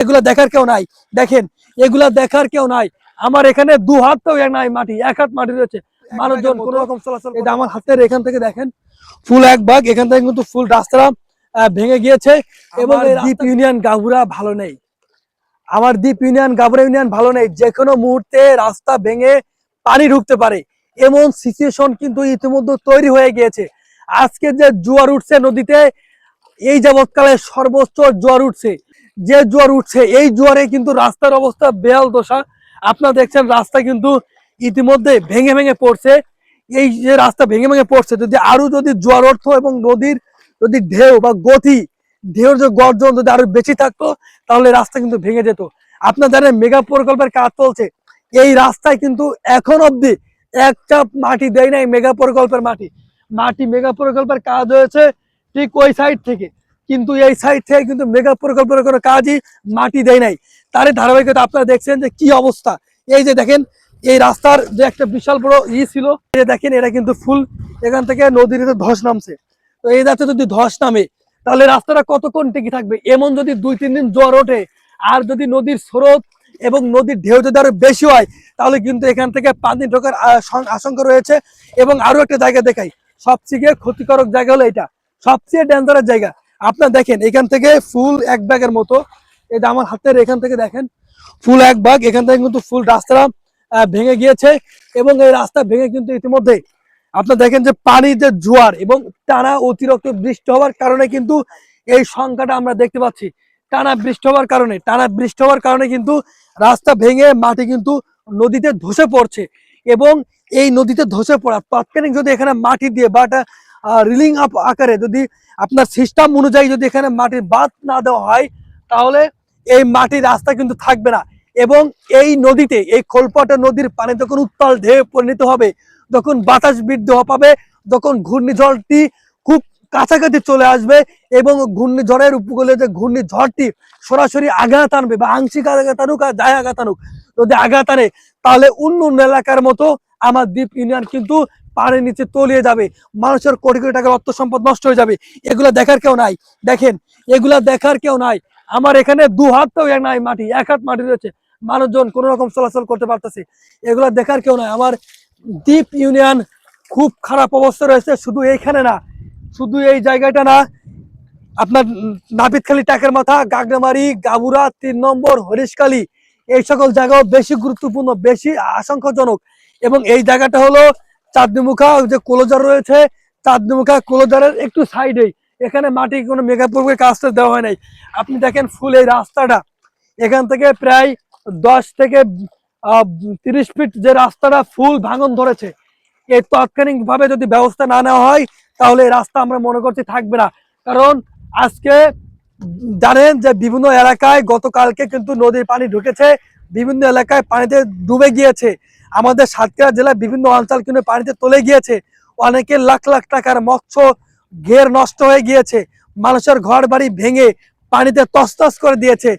এগুলা দেখার কেউ নাই। দেখেন এগুলা দেখার কেউ নাই। আমার এখানে দু হাত তো নাই মাটি এক হাত মাটি রয়েছে। মানুষজন কোন রকম চলাচল এটা আমার হাতের এখান থেকে দেখেন ফুল এক ভাগ এখান থেকে কিন্তু ফুল রাস্তা ভেঙে গিয়েছে। এবং দ্বীপ ইউনিয়ন গাভুরা ভালো নেই। আমার দ্বীপ ইউনিয়ন গাভুরা ইউনিয়ন ভালো নেই। যে কোনো মুহূর্তে রাস্তা ভেঙে পানি ঢুকতে পারে। এমন সিচুয়েশন কিন্তু ইতিমধ্যে তৈরি হয়ে গিয়েছে। আজকে যে জোয়ার উঠছে নদীতে এই যাবৎকালে সর্বোচ্চ জোয়ার উঠছে। যে জোয়ার উঠছে, এই জোয়ারে কিন্তু রাস্তার অবস্থা বেহাল দশা। আপনারা দেখছেন রাস্তা কিন্তু ইতিমধ্যে ভেঙে ভেঙে পড়ছে। এই যে রাস্তা ভেঙে ভেঙে পড়ছে, যদি আরও যদি জোয়ার অর্থ এবং নদীর যদি ঢেউ বা গতি, ঢেউর যে গর্জন যদি আরও বেশি থাকতো, তাহলে রাস্তা কিন্তু ভেঙে যেত। আপনার জানেন মেগা প্রকল্পের কাজ চলছে। এই রাস্তায় কিন্তু এখন অবধি একটা মাটি দেয় নাই মেগা প্রকল্পের মাটি। মাটি মেগা প্রকল্পের কাজ হয়েছে ঠিক ওই সাইড থেকে। কিন্তু এই সাইড থেকে কিন্তু মেগা প্রকল্পের কোনো কাজই মাটি দেয় নাই। তার ধারাবাহিকতা আপনারা দেখছেন যে কি অবস্থা। এই যে দেখেন, এই রাস্তার যে একটা বিশাল বড় ই ছিল, এই দেখেন, এটা কিন্তু ফুল এখান থেকে নদীর ধস নামছে। তো এই যাতে যদি ধস নামে, তাহলে রাস্তাটা কতক্ষণ টিকে থাকবে? এমন যদি দুই, তিন দিন জ্বর ওঠে, আর যদি নদীর স্রোত এবং নদীর ঢেউ যদি আরও বেশি হয়, তাহলে কিন্তু এখান থেকে পানি ঢোকার আশঙ্কা রয়েছে। এবং আরও একটা জায়গা দেখাই। সবচেয়ে ক্ষতিকারক জায়গা হলো এটা। সবচেয়ে ডেঞ্জারাস জায়গা। আপনার দেখেন এখান থেকে ফুল এক ব্যাগের মতো। এটা আমার হাতের এখান থেকে দেখেন ফুল এক ভাগ এখান থেকে কিন্তু ফুল রাস্তা আহ, ভেঙে গিয়েছে এবং এই রাস্তা ভেঙে কিন্তু ইতিমধ্যে আপনার দেখেন যে পানি যে জোয়ার এবং টানা অতিরিক্ত বৃষ্টি হওয়ার কারণে কিন্তু এই সংখ্যাটা আমরা দেখতে পাচ্ছি। টানা বৃষ্টি হওয়ার কারণে টানা বৃষ্টি হওয়ার কারণে কিন্তু রাস্তা ভেঙে মাটি কিন্তু নদীতে ধসে পড়ছে এবং এই নদীতে ধসে পড়া তাৎক্ষণিক যদি এখানে মাটি দিয়ে বা রিলিং আপ আকারে যদি আপনার সিস্টেম অনুযায়ী যদি এখানে মাটির বাদ না দেওয়া হয়, তাহলে এই মাটির রাস্তা কিন্তু থাকবে না। এবং এই নদীতে, এই খোলপাটা নদীর পানি যখন উত্তাল ঢেউ পরিণত হবে যখন বাতাস বৃদ্ধি পাবে, তখন ঘূর্ণিঝড়টি খুব কাছাকাছি চলে আসবে এবং ঘূর্ণিঝড়ের উপকূলে যে ঘূর্ণিঝড়টি সরাসরি আঘাত আনবে বা আংশিক আঘাত আনুক আর যায় আঘাত আনুক, যদি আঘাত আনে, তাহলে অন্য অন্য এলাকার মতো আমার দ্বীপ ইউনিয়ন কিন্তু পানির নিচে তলিয়ে যাবে। মানুষের কোটি কোটি টাকার অর্থ সম্পদ নষ্ট হয়ে যাবে। এগুলা দেখার কেউ নাই। দেখেন, এগুলা দেখার কেউ নাই। আমার এখানে দু হাত তো নাই মাটি, এক হাত মাটি রয়েছে। মানুষজন কোন রকম চলাচল করতে পারতেছে। এগুলা দেখার কেউ নাই। আমার দ্বীপ ইউনিয়ন খুব খারাপ অবস্থা রয়েছে। শুধু এইখানে না, শুধু এই জায়গাটা না, আপনার নাপিতখালী টাকের মাথা গাগনামারি গাবুরা, তিন নম্বর, হরিশকালী, এই সকল জায়গাও বেশি গুরুত্বপূর্ণ, বেশি আশঙ্কাজনক। এবং এই জায়গাটা হলো চাঁদনিমুখা যে ক্লোজার রয়েছে, চাঁদনিমুখা ক্লোজারের একটু সাইডেই। এখানে মাটি কোনো মেঘাপুরের কাজটা দেওয়া হয় নাই। আপনি দেখেন ফুল এই রাস্তাটা। এখান থেকে প্রায় দশ থেকে তিরিশ ফিট যে রাস্তাটা ফুল ভাঙন ধরেছে। এই তাৎক্ষণিক ভাবে যদি ব্যবস্থা না নেওয়া হয়, তাহলে এই রাস্তা আমরা মনে করছি থাকবে না। কারণ আজকে জানেন যে বিভিন্ন এলাকায় গতকালকে কিন্তু নদীর পানি ঢুকেছে, বিভিন্ন এলাকায় পানিতে ডুবে গিয়েছে। আমাদের সাতক্ষীরা জেলায় বিভিন্ন অঞ্চল কিন্তু পানিতে তলে গিয়েছে। অনেকে লাখ লাখ টাকার মৎস্য ঘের নষ্ট হয়ে গিয়েছে। মানুষের ঘর বাড়ি ভেঙে পানিতে তসতস করে দিয়েছে।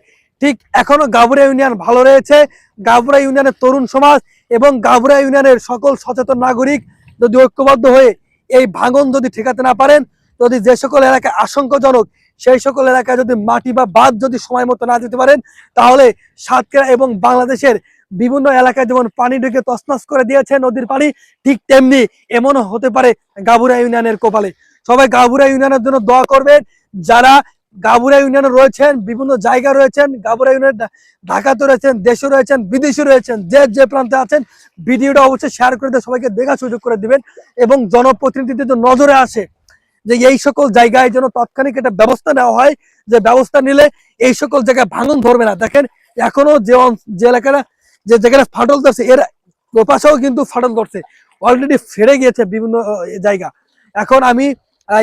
ঠিক এখনও গাবুরা ইউনিয়ন ভালো রয়েছে। গাবুরা ইউনিয়নের তরুণ সমাজ এবং গাবুরা ইউনিয়নের সকল সচেতন নাগরিক যদি ঐক্যবদ্ধ হয়ে এই ভাঙন যদি ঠেকাতে না পারেন, যদি যে সকল এলাকায় আশঙ্কাজনক সেই সকল এলাকায় যদি মাটি বা বাঁধ যদি সময় মতো না দিতে পারেন, তাহলে সাতক্ষীরা এবং বাংলাদেশের বিভিন্ন এলাকায় যেমন পানি ঢুকে তছনছ করে দিয়েছে নদীর পানি, ঠিক তেমনি এমনও হতে পারে গাবুরা ইউনিয়নের কপালে। সবাই গাবুরা ইউনিয়নের জন্য দোয়া করবেন। যারা গাবুরা ইউনিয়নে রয়েছেন, বিভিন্ন জায়গা রয়েছেন, গাবুরা ইউনিয়ন ঢাকাতে রয়েছেন দেশে রয়েছেন বিদেশে রয়েছেন, যে যে প্রান্তে আছেন, ভিডিওটা অবশ্যই শেয়ার করে দিয়ে সবাইকে দেখার সুযোগ করে দিবেন এবং জনপ্রতিনিধিদের জন্য নজরে আসে যে এই সকল জায়গায় যেন তাৎক্ষণিক একটা ব্যবস্থা নেওয়া হয়, যে ব্যবস্থা নিলে এই সকল জায়গায় ভাঙন ধরবে না। দেখেন, এখনও যে যে এলাকাটা যে জায়গাটা ফাটল ধরছে, এর ওপাশেও কিন্তু ফাটল ধরছে। অলরেডি ফেরে গিয়েছে বিভিন্ন জায়গা। এখন আমি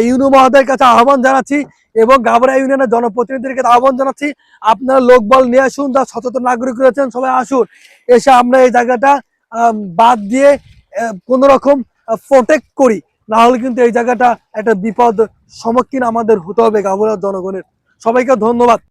ইউনু মহোদয়ের কাছে আহ্বান জানাচ্ছি এবং গাবরা ইউনিয়নের জনপ্রতিনিধিদের কাছে আহ্বান জানাচ্ছি, আপনারা লোকবল নিয়ে আসুন, যা সচেতন নাগরিক রয়েছেন, সবাই আসুন। এসে আমরা এই জায়গাটা বাদ দিয়ে কোন রকম প্রোটেক্ট করি। না হলে কিন্তু এই জায়গাটা একটা বিপদ সম্মুখীন আমাদের হতে হবে গাবুরার জনগণের। সবাইকে ধন্যবাদ।